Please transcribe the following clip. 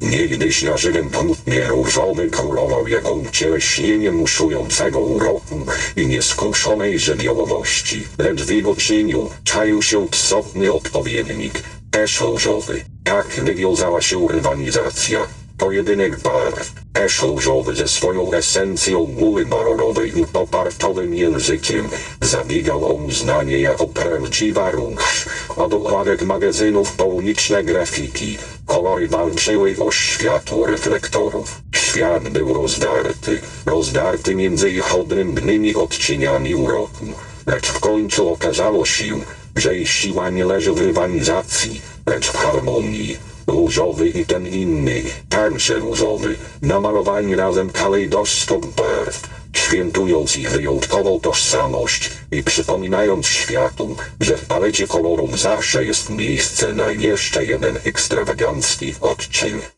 Niegdyś na żywym płótnie różowy królował jego cieleśnieniem uszującego uroku i nieskruszonej żywiołowości. Lecz w jego cieniu czaił się psotny odpowiednik, też różowy. Tak wywiązała się rywalizacja. Pojedynek barw. Też ze swoją esencją mgły baronowej i popartowym językiem zabiegał o uznanie jako prawdziwa róż. A dokładek magazynów pouliczne grafiki. Kolory walczyły o światło reflektorów. Świat był rozdarty, rozdarty między ich odrębnymi odcieniami uroku. Lecz w końcu okazało się, że ich siła nie leży w rywalizacji, lecz w harmonii. Różowy i ten inny, także różowy, namalowani razem kalejdoskop barw, świętując ich wyjątkową tożsamość i przypominając światu, że w palecie kolorów zawsze jest miejsce na jeszcze jeden ekstrawagancki odcień.